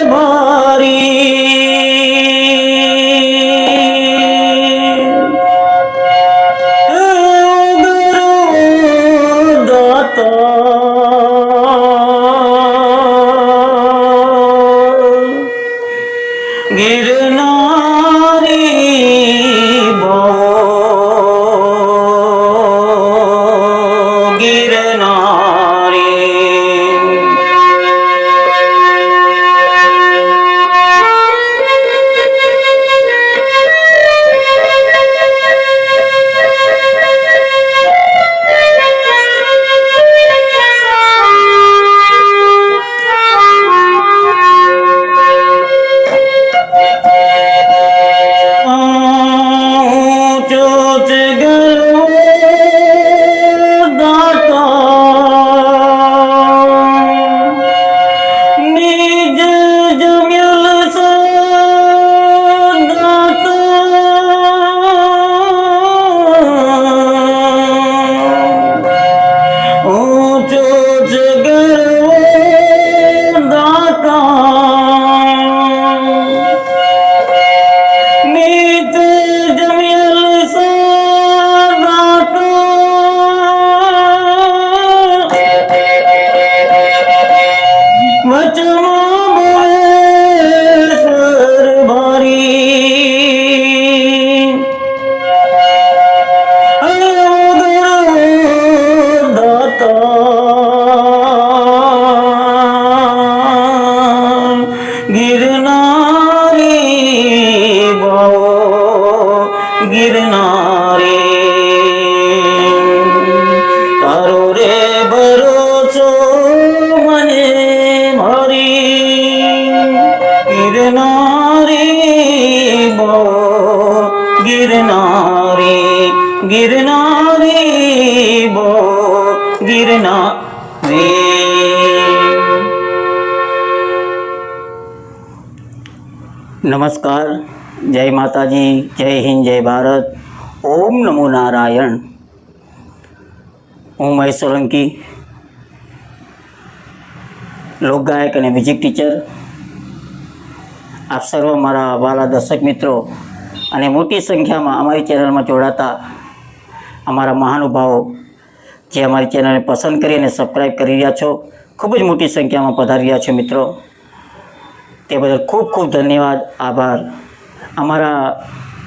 Raymond. ગિરનારી બો ગિરનારી ગિરનારી બો ગિરનારી નમસ્કાર જય માતાજી જય હિન્દ જય ભારત ઓમ નમો નારાયણ હું મહેશ સોલંકી લોકગાયક અને મ્યુઝિક ટીચર આપ સર્વ મારા વાલા દર્શક મિત્રો અને મોટી સંખ્યામાં અમારી ચેનલમાં જોડાતા અમારા મહાનુભાવો જે અમારી ચેનલને પસંદ કરી અને સબસ્ક્રાઈબ કરી રહ્યા છો, ખૂબ જ મોટી સંખ્યામાં પધારી રહ્યા છો મિત્રો. તે બદલ ખૂબ ખૂબ ધન્યવાદ, આભાર. અમારા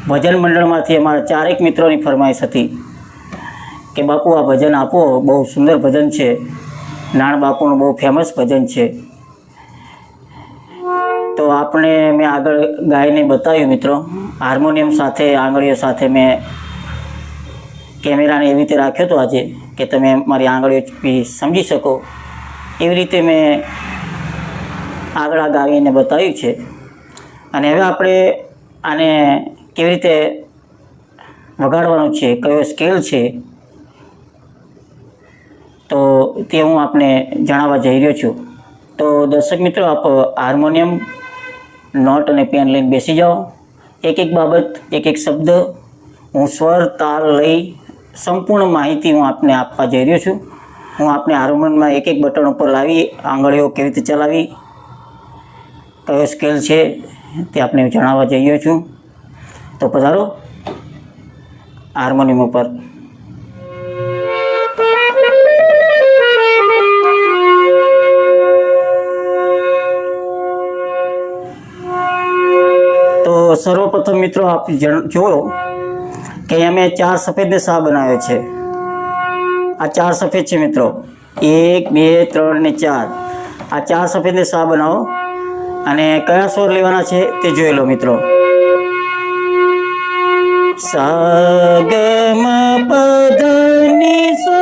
ભજન મંડળમાંથી અમારા ચારેક મિત્રોની ફરમાઈશ હતી કે, બાપુ, આ ભજન આપો. બહુ સુંદર ભજન છે. નાણ બાપુનું બહુ ફેમસ ભજન છે. તો આપણે મેં આગળ ગાઈને બતાવ્યું મિત્રો. હાર્મોનિયમ સાથે, આંગળીઓ સાથે મેં કેમેરાને એવી રીતે રાખ્યો હતો આજે કે તમે મારી આંગળીઓ સમજી શકો. એવી રીતે મેં આગળ ગાવીને બતાવ્યું છે. અને હવે આપણે આને કેવી રીતે વગાડવાનું છે, કયો સ્કેલ છે, તો તે હું આપને જણાવવા જઈ રહ્યો છું. તો દર્શક મિત્રો, આપ હાર્મોનિયમ નોટ અને પેન લઈને બેસી જાઓ. એક એક બાબત, એક એક શબ્દ હું સ્વર, તાલ લઈ સંપૂર્ણ માહિતી હું આપને આપવા જઈ રહ્યો છું. હું આપને હાર્મોનિયમમાં એક એક બટન ઉપર લાવી, આંગળીઓ કેવી રીતે ચલાવી, કયો સ્કેલ છે તે આપને જણાવવા જઈ રહ્યો છું. તો પધારો. હાર્મોનિયમ ઉપર તો સર્વપ્રથમ મિત્રો આપ જોવો કે અહીંયા મેં ચાર સફેદને સા બનાવ્યો છે. આ ચાર સફેદ છે મિત્રો. એક, બે, ત્રણ ને ચાર. આ ચાર સફેદને સા બનાવો. અને કયા સ્વર લેવાના છે તે જોઈ લો મિત્રો. સાગમ પધની સો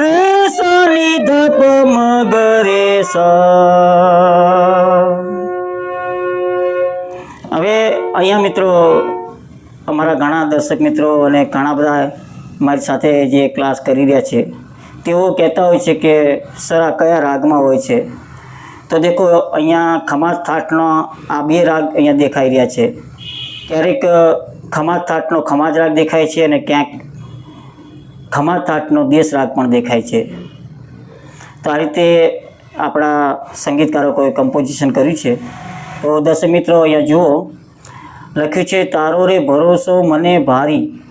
રે સોની ધપ મગરે સા અહીંયા મિત્રો, અમારા ઘણા દર્શક મિત્રો અને ઘણા બધા મારી સાથે જે ક્લાસ કરી રહ્યા છે, તેઓ કહેતા હોય છે કે, સર, આ કયા રાગમાં હોય છે? તો દેખો, અહીંયા ખમાસ થાટનો આ બે રાગ અહીંયા દેખાઈ રહ્યા છે. ક્યારેક ખમાસ થાટનો ખમાજ રાગ દેખાય છે અને ક્યાંક ખમાસ થાટનો દેશ રાગ પણ દેખાય છે. તો આ રીતે આપણા સંગીતકારોએ કમ્પોઝિશન કર્યું છે. તો દર્શક મિત્રો, અહીંયા જુઓ. લખ્યું છે, તારો રે ભરોસો મને ભારી.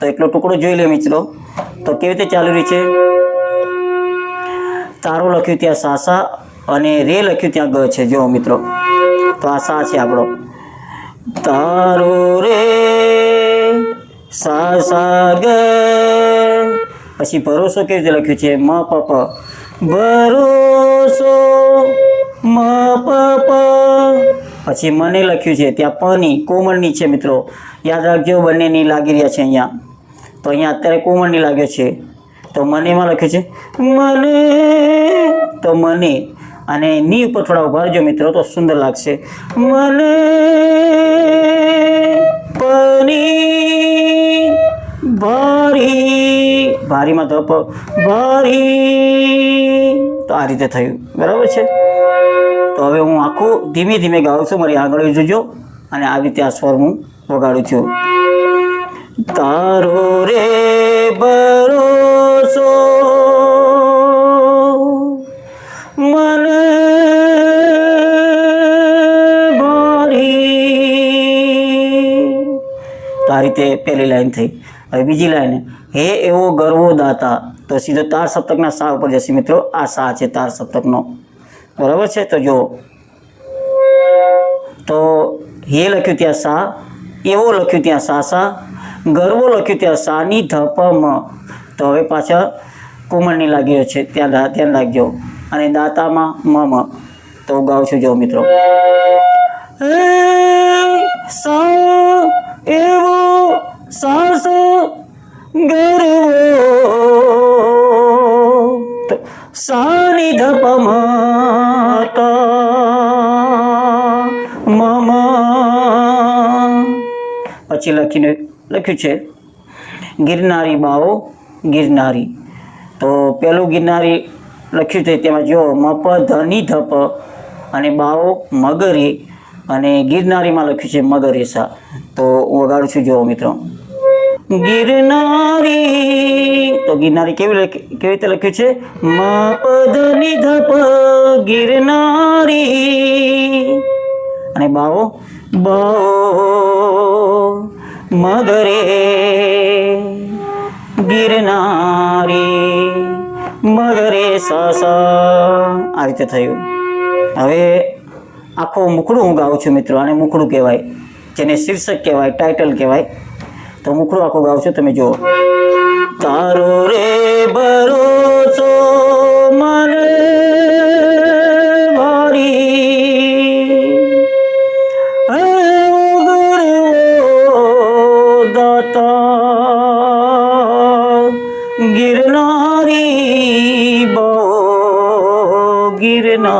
તો એટલો ટુકડો જોઈ લે મિત્રો. તો કેવી રીતે ચાલી રહી છે? તારો લખ્યું ત્યાં સાસા અને રે લખ્યું ત્યાં ગ છે. જો મિત્રો, તો આ સા છે આપણો. તારો રે સા સા ગ. પછી ભરોસો કેવી રીતે લખ્યું છે? મ પ પ ભરોસો, મ પ પ પછી મને લખ્યું છે ત્યાં પની કોમળની છે મિત્રો. યાદ રાખજો, બંનેની લાગી રહ્યા છે અહીંયા. તો અહીંયા અત્યારે કોમળની લાગ્યો છે. તો મનેમાં લખ્યું છે, મને. તો મને. અને ની ઉપર થોડા ઊભા રહેજો મિત્રો, તો સુંદર લાગશે. મને. પની ભારી. ભારીમાં તો ભારી. તો આ રીતે થયું. બરાબર છે? તો હવે હું આખું ધીમે ધીમે ગાઉં છું. મારી આંગળીઓ જોજો અને આવી રીતે આ સ્વર હું વગાડું છું. તારો રે ભરોસો મને તો આ રીતે પહેલી લાઈન થઈ. હવે બીજી લાઈન. હે એવો ગર્વો દાતા તો સીધો તાર સપ્તકના સા ઉપર જશે મિત્રો. આ સા છે તાર સપ્તકનો. બરાબર છે? તો જો તો હે લખ્યું ત્યાં સા, એવો લખ્યું ત્યાં સા સા, ગરવો લખ્યું ત્યાં સાની ધપ મ તો હવે પાછળ કુમળની લાગ્યો છે. ત્યાં ધ્યાન રાખજો. અને દાતામાં મ મ તો ગાઉં છું જો મિત્રો. એવો સાસ ગરવો. તો સાનિધ મમા પછી લખીને લખ્યું છે, ગિરનારી બાઓ ગિરનારી. તો પેલું ગિરનારી લખ્યું છે, તેમાં જો, મપ, ધની, ધપ અને બાઓ મગરી. અને ગિરનારીમાં લખ્યું છે, મગરેસા. તો હું વગાડું છું, જુઓ મિત્રો. ગિરનારી, તો ગિરનારી કેવી કેવી રીતે લખ્યું છે? મપ ધની ધપ ગિરનારી. અને બાવો બાવો, મગરે ગિરનારી, મગરે સસ. આ રીતે થયું. હવે આખું મુખડું હું ગાઉં છું મિત્રો, આને મુખડું કહેવાય, જેને શીર્ષક કહેવાય ટાઇટલ કહેવાય. તો મુખડું આખું છું, તમે જુઓ. તારો રે ભરોસો મને મારી દાતા, ગિરનારી બો, ગિરનારી.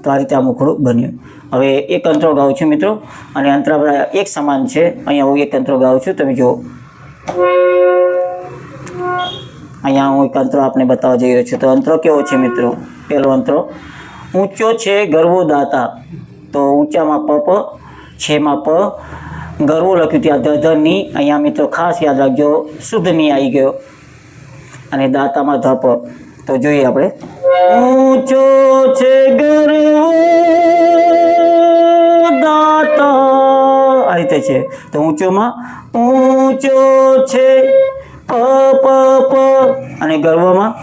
તો આ રીતે આ મુખડું બન્યું. હવે એક અંતરો ગાઉં છું મિત્રો. અને અંતરા બધા એક સમાન છે. અહીંયા હું એક અંતરો ગાઉં છું. તમે જુઓ. અહીંયા હું એક અંતરો આપને બતાવવા જઈ રહ્યો છું. તો અંતરો કેવો છે મિત્રો? પહેલો અંતરો. ઊંચો છે ગરવો દાતા તો ઊંચામાં પ છેમાં પ. ગરવો લખ્યું ત્યાં ધ ધની અહીંયા મિત્રો ખાસ યાદ રાખજો. શુદ્ધની આવી ગયો. અને દાતામાં ધપ તો જોઈએ આપણે. ઊંચો છે ગરવો. આ રીતે છે. તો ઊંચોમાં ઊંચો છે. પ પ પ. અને ગર્વમાં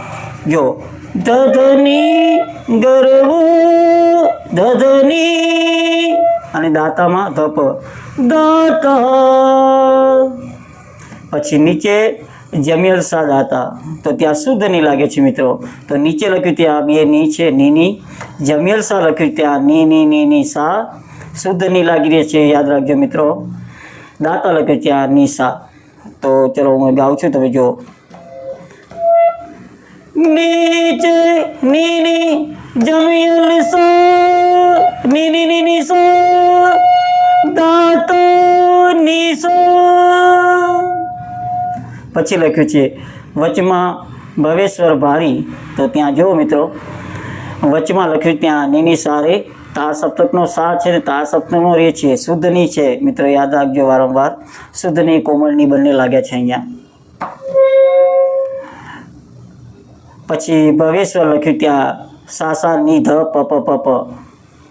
જો, ધધની ગરવું, ધધની અને દાતામાં ધપ. દાતા. પછી નીચે જમિયલ સા દાતા. તો ત્યાં શુદ્ધ નહીં લાગે છે મિત્રો. તો નીચે લખ્યું ત્યાં બે ની છે નીની જમિયલ સા લખ્યું ત્યાં, ની ની ની ની સા શુદ્ધ નહીં લાગી રહી છે, યાદ રાખજો મિત્રો. દાતા લખે છે આ નિશા તો ચલો હું ગાઉં છું, તમે જો નીચે, નીની જમિયલ સા નીની નીની સા દાતો નીસો પછી લખ્યું છે, વચમાં ભવેશ્વર ભારી. તો ત્યાં જુઓ મિત્રો, વચમાં લખ્યું ત્યાં નીની સારે તાર સપ્તકનો સાર છે ને તાર સપ્તકનો રે છે. શુદ્ધની છે. મિત્રો, યાદ રાખજો વારંવાર. શુદ્ધની કોમળની બંને લાગ્યા છે અહીંયા. પછી ભવેશ્વર લખ્યું ત્યાં સાસા ની, ધ, પ પ પ પ.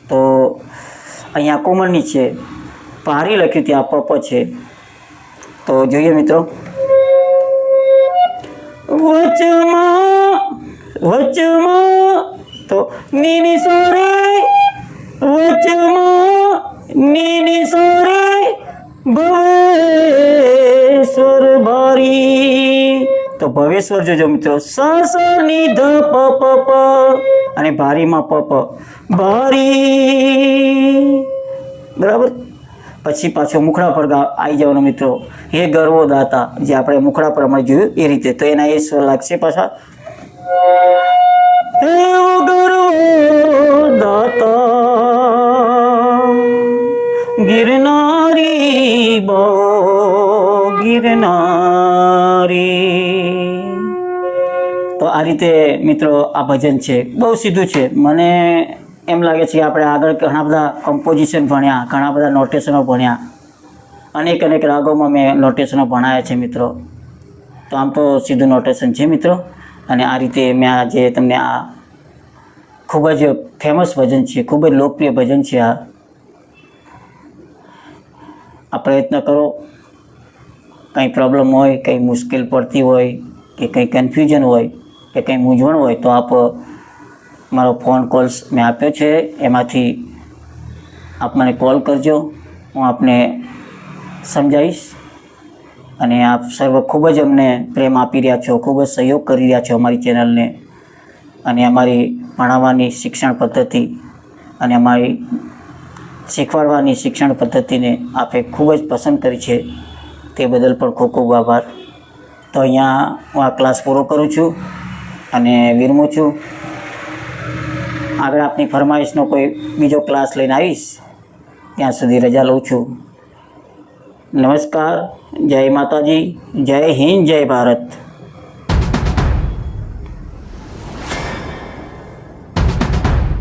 તો અહીંયા કોમળની છે. પારી લખ્યું ત્યાં, પ પ છે. તો જોઈએ મિત્રો. વચમાં વચમાં તો નીની સોરે ભવેશ્વર ભારી તો ભવેશ્વર જોજો મિત્રો સ ધ પ પ પ અને ભારીમાં પ પ ભારી. બરાબર? પછી પાછો મુખડા પર આવી જવાનો મિત્રો. હે ગર્વો દાતા જે આપણે મુખડા પર અમે જોયું એ રીતે. તો એના એ સ્વર લાગશે પાછા. દાતા ગિરનારી બહુ ગિરનારી તો આ રીતે મિત્રો આ ભજન છે, બહુ સીધું છે. મને એમ લાગે છે કે આપણે આગળ ઘણા બધા કમ્પોઝિશન ભણ્યા, ઘણા બધા નોટેશનો ભણ્યા. અનેક અનેક રાગોમાં મેં નોટેશનો ભણાયા છે મિત્રો. તો આમ તો સીધું નોટેશન છે મિત્રો. અને આ રીતે મેં આજે તમને આ ખૂબ જ ફેમસ ભજન છે, ખૂબ જ લોકપ્રિય ભજન છે આ. આ પ્રયત્ન કરો. કંઈ પ્રોબ્લેમ હોય, કંઈ મુશ્કેલ પડતી હોય, કે કંઈ કન્ફ્યુઝન હોય, કે કંઈ મૂંઝવણ હોય, તો આપ, મારો ફોન કોલ્સ મેં આપ્યો છે. એમાંથી આપ મને કોલ કરજો. હું આપને સમજાવીશ. અને આપ સર્વ ખૂબ જ અમને પ્રેમ આપી રહ્યા છો, ખૂબ જ સહયોગ કરી રહ્યા છો અમારી ચેનલને. અને અમારી ભણાવવાની શિક્ષણ પદ્ધતિ અને અમારી શીખવાડવાની શિક્ષણ પદ્ધતિને આપે ખૂબ જ પસંદ કરી છે. તે બદલ પણ ખૂબ ખૂબ આભાર. તો અહીંયા હું આ ક્લાસ પૂરો કરું છું અને વિરમું છું. આગળ આપની ફરમાઈશનો કોઈ બીજો ક્લાસ લઈને આવીશ, ત્યાં સુધી રજા લઉં છું. નમસ્કાર, જય માતાજી, જય હિન્દ, જય ભારત.